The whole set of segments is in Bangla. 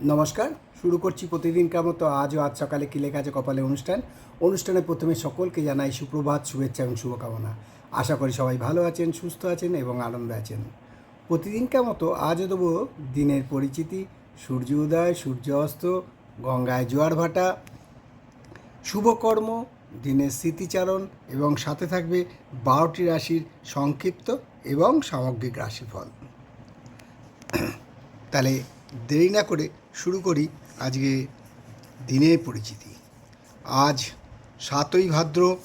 নমস্কার। শুরু করছি প্রতিদিনকার মতো আজও আজ সকালে কিলে কাজে কপালে অনুষ্ঠান? অনুষ্ঠানে প্রথমে সকলকে জানাই সুপ্রভাত শুভেচ্ছা এবং শুভকামনা। আশা করি সবাই ভালো আছেন, সুস্থ আছেন এবং আনন্দে আছেন। প্রতিদিনকার মতো আজও দেবো দিনের পরিচিতি। সূর্য উদয়, সূর্য অস্ত, গঙ্গায় জোয়ার ভাটা শুভকর্ম দিনের স্মৃতিচারণ এবং সাথে থাকবে বারোটি রাশির সংক্ষিপ্ত এবং সামগ্রিক রাশিফল। তাহলে দেরি না করে শুরু করি আজকে দিনের পরিচিতি। আজ সাতই ভাদ্র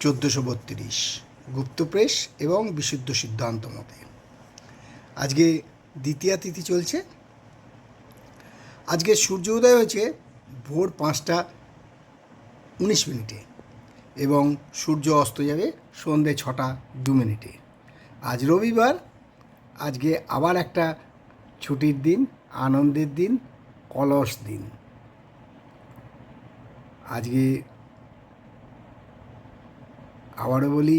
চোদ্দোশো বত্রিশ, গুপ্তপ্রেস এবং বিশুদ্ধ সিদ্ধান্ত মতে। আজকে দ্বিতীয়া তিথি চলছে। আজকে সূর্য উদয় হয়েছে ভোর পাঁচটা উনিশ মিনিটে এবং সূর্য অস্ত যাবে সন্ধে ছটা দু মিনিটে। আজ রবিবার, আজকে আবার একটা ছুটির দিন, আনন্দের দিন, কলস দিন। আজকে আবারও বলি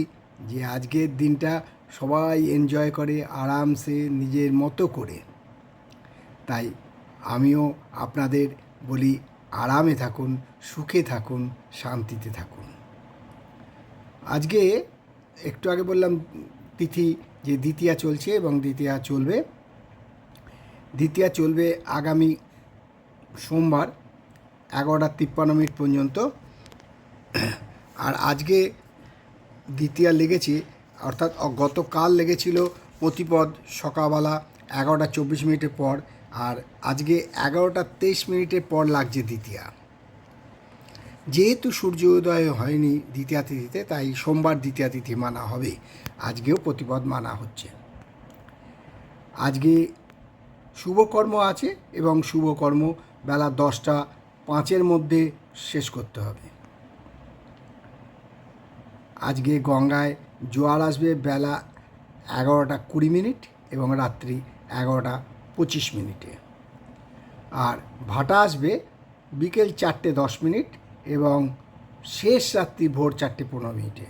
যে আজকের দিনটা সবাই এনজয় করে, আরামসে, নিজের মতো করে। তাই আমিও আপনাদের বলি, আরামে থাকুন, সুখে থাকুন, শান্তিতে থাকুন। আজকে একটু আগে বললাম তিথি, যে দ্বিতীয়া চলছে এবং দ্বিতীয়া চলবে। দ্বিতীয়া চলবে আগামী সোমবার এগারোটা তিপ্পান্ন মিনিট পর্যন্ত। আর আজকে দ্বিতীয়া লেগেছে, অর্থাৎ গতকাল লেগেছিল প্রতিপদ সকালবেলা এগারোটা চব্বিশ মিনিটের পর, আর আজকে এগারোটা তেইশ মিনিটের পর লাগছে দ্বিতীয়া। যেহেতু সূর্য উদয় হয়নি দ্বিতীয়া তিথিতে, তাই সোমবার দ্বিতীয়া তিথি মানা হবে। আজকেও প্রতিপদ মানা হচ্ছে। আজকে শুভকর্ম আছে এবং শুভকর্ম বেলা দশটা পাঁচের মধ্যে শেষ করতে হবে। আজকে গঙ্গায় জোয়ার আসবে বেলা এগারোটা কুড়ি মিনিট এবং রাত্রি এগারোটা পঁচিশ মিনিটে। আর ভাটা আসবে বিকেল চারটে দশ মিনিট এবং শেষ রাত্রি ভোর চারটে পনেরো মিনিটে।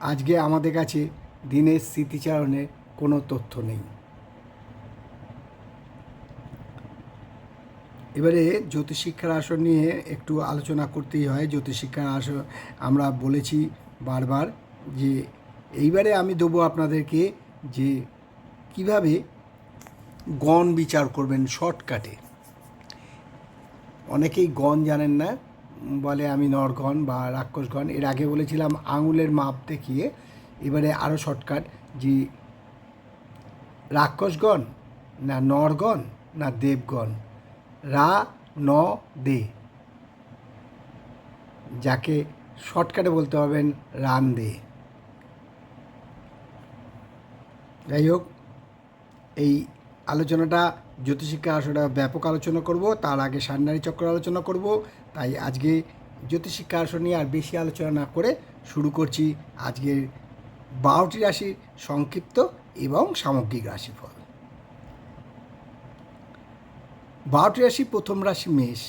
আজকে আমাদের কাছে দিনের স্মৃতিচারণে কোনো তথ্য নেই। এবারে জ্যোতিষশিক্ষার আসন নিয়ে একটু আলোচনা করতেই হয়। জ্যোতিষশিক্ষার আসন আমরা বলেছি বারবার যে, এইবারে আমি দেবো আপনাদেরকে যে, কীভাবে গণ বিচার করবেন শর্টকাটে। অনেকেই গণ জানেন না, বলে আমি নরগণ বা রাক্ষসগণ। এর আগে বলেছিলাম আঙুলের মাপ দেখিয়ে এবারে আরও শর্টকাট যে রাক্ষসগণ না নরগণ না দেবগণ, রা, ন, দে। যাকে শর্টকাটে বলতে হবেন রান দে। যাই হোক, এই আলোচনাটা জ্যোতিষিক্ষা আসলে ব্যাপক আলোচনা করব, তার আগে সান্নারী চক্র আলোচনা করব, তাই আজকে জ্যোতিষিক্ষা আসন নিয়ে আর বেশি আলোচনা না করে শুরু করছি আজকের বারোটি রাশির সংক্ষিপ্ত এবং সামগ্রিক রাশিফল। বারোটি রাশি প্রথম রাশি মেষ।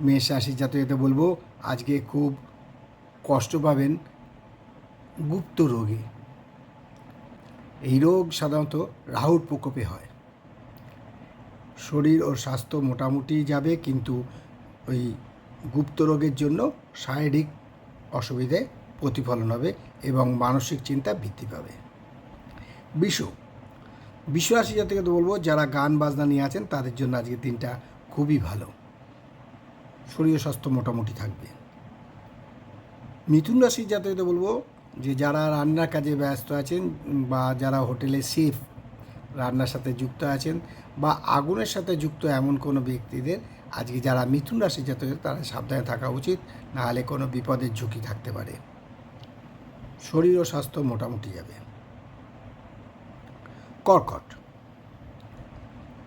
মেষ রাশি জাতকতে বলব, আজকে খুব কষ্ট পাবেন গুপ্ত রোগে। এই রোগ সাধারণত রাহুর প্রকোপে হয়। শরীর ও স্বাস্থ্য মোটামুটি যাবে, কিন্তু ওই গুপ্ত রোগের জন্য শারীরিক অসুবিধে প্রতিফলন হবে এবং মানসিক চিন্তা বৃদ্ধি পাবে। বিষ বিশ্বরাশি জাতিকে তো বলব, যারা গান বাজনা নিয়ে আছেন, তাদের জন্য আজকের দিনটা খুবই ভালো। শরীর স্বাস্থ্য মোটামুটি থাকবে। মিথুন রাশির জাতকে তো বলব, যে যারা রান্নার কাজে ব্যস্ত আছেন বা যারা হোটেলে সেফ রান্নার সাথে যুক্ত আছেন বা আগুনের সাথে যুক্ত এমন কোনো ব্যক্তিদের, আজকে যারা মিথুন রাশি জাতকের তারা সাবধানে থাকা উচিত, নাহলে কোনো বিপদের ঝুঁকি থাকতে পারে। শরীর ও স্বাস্থ্য মোটামুটি যাবে। কর্কট।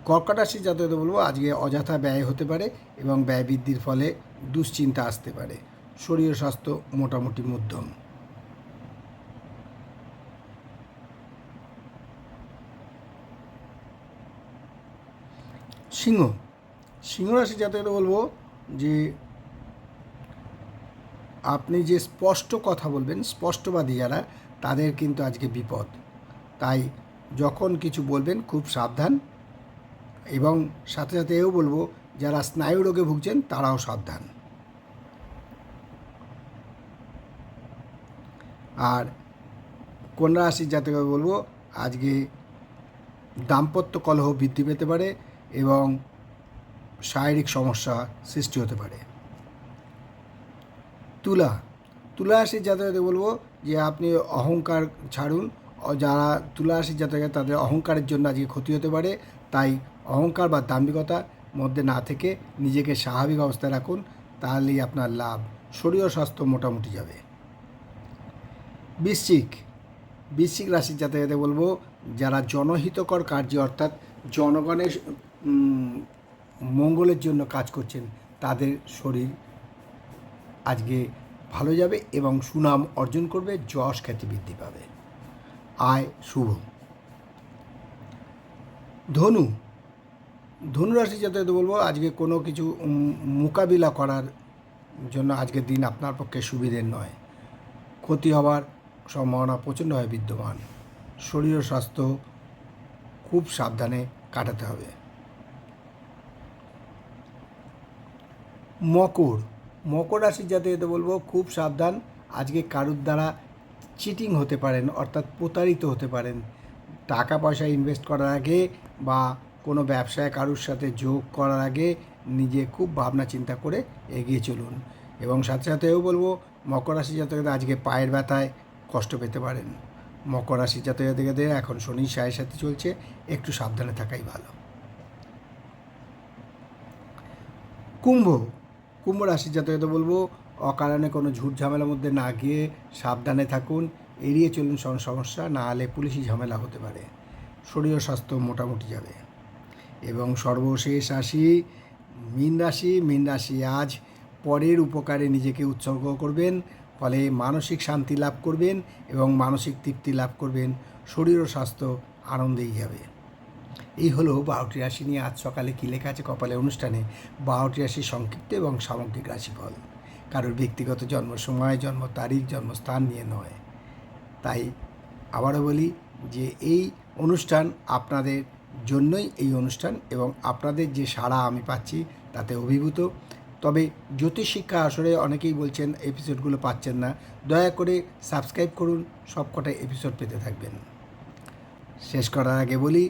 কর্কট রাশি জাতকে বলব, আজকে অযথা ব্যয় হতে পারে এবং ব্যয় বৃদ্ধির ফলে দুশ্চিন্তা আসতে পারে। শরীর স্বাস্থ্য মোটামুটি মধ্যম। সিংহ। সিংহ রাশি জাতকরা বলব যে আপনি যে স্পষ্ট কথা বলবেন, স্পষ্টবাদী যারা, তাদের কিন্তু আজকে বিপদ। তাই যখন কিছু বলবেন, খুব সাবধান। এবং সাথে সাথে এও বলব, যারা স্নায়ু রোগে ভুগছেন, তারাও সাবধান। আর কন্যা রাশির জাতকে বলব, আজকে দাম্পত্য কলহ বৃদ্ধি পেতে পারে এবং শারীরিক সমস্যা সৃষ্টি হতে পারে। তুলা। তুলা রাশির জাতকে বলব যে আপনি অহংকার ছাড়ুন। যারা তুলা রাশির জাতকে তাদের অহংকারের জন্য আজকে ক্ষতি হতে পারে, তাই অহংকার বা দাম্ভিকতার মধ্যে না থেকে নিজেকে স্বাভাবিক অবস্থায় রাখুন, তাহলেই আপনার লাভ, শরীর স্বাস্থ্য মোটামুটি যাবে। বৃশ্চিক। বৃশ্চিক রাশির জাতকে বলব, যারা জনহিতকর কার্য অর্থাৎ জনগণের মঙ্গলের জন্য কাজ করছেন, তাদের শরীর আজকে ভালো যাবে এবং সুনাম অর্জন করবে, যশ খ্যাতি বৃদ্ধি পাবে। আয় শুভ। ধনু। ধনু রাশি যাতে বলব, আজকে কোনো কিছু মোকাবিলা করার জন্য আজকের দিন আপনার পক্ষে সুবিধের নয়। ক্ষতি হওয়ার সম্ভাবনা প্রচণ্ডভাবে বিদ্যমান। শরীর স্বাস্থ্য খুব সাবধানে কাটাতে হবে। মকর। মকর রাশির এতে বলব, খুব সাবধান। আজকে কারুর দ্বারা চিটিং হতে পারেন, অর্থাৎ প্রতারিত হতে পারেন। টাকা পয়সা ইনভেস্ট করার আগে বা কোনো ব্যবসায় কারুর সাথে যোগ করার আগে নিজে খুব ভাবনা চিন্তা করে এগিয়ে চলুন। এবং সাথে সাথেও বলব, মকর রাশি জাতকদের আজকে পায়ের ব্যথায় কষ্ট পেতে পারেন। মকর রাশি জাতকদের এখন শনি সায়ের সাথে চলছে, একটু সাবধানে থাকাই ভালো। কুম্ভ কুম্ভ রাশির জাতকদের বলব, অকারণে কোনো ঝুট ঝামেলার মধ্যে না গিয়ে সাবধানে থাকুন, এড়িয়ে চলুন সমস্যা, না হলে পুলিশি ঝামেলা হতে পারে। শরীর স্বাস্থ্য মোটামুটি যাবে। এবং সর্বশেষ রাশি, মীন রাশি মীন রাশি আজ পরের উপকারে নিজেকে উৎসর্গ করবেন, ফলে মানসিক শান্তি লাভ করবেন এবং মানসিক তৃপ্তি লাভ করবেন, শরীর ও স্বাস্থ্য আনন্দেই যাবে এই হলো বারোটি রাশি নিয়ে আজ সকালে কী লেখা আছে কপালে অনুষ্ঠানে? বারোটি রাশির সংক্ষিপ্ত এবং সামগ্রিক রাশিফল। কারোর ব্যক্তিগত জন্ম সময় জন্ম তারিখ, জন্মস্থান নিয়ে নয়। তাই আবারও বলি যে এই অনুষ্ঠান আপনাদের জন্যই এই অনুষ্ঠান এবং আপনাদের যে সাড়া আমি পাচ্ছি তাতে অভিভূত। তবে জ্যোতিষ শিক্ষা আসরে অনেকেই বলছেন এপিসোডগুলো পাচ্ছেন না। দয়া করে সাবস্ক্রাইব করুন, সবকটা এপিসোড পেতে থাকবেন। শেষ করার আগে বলি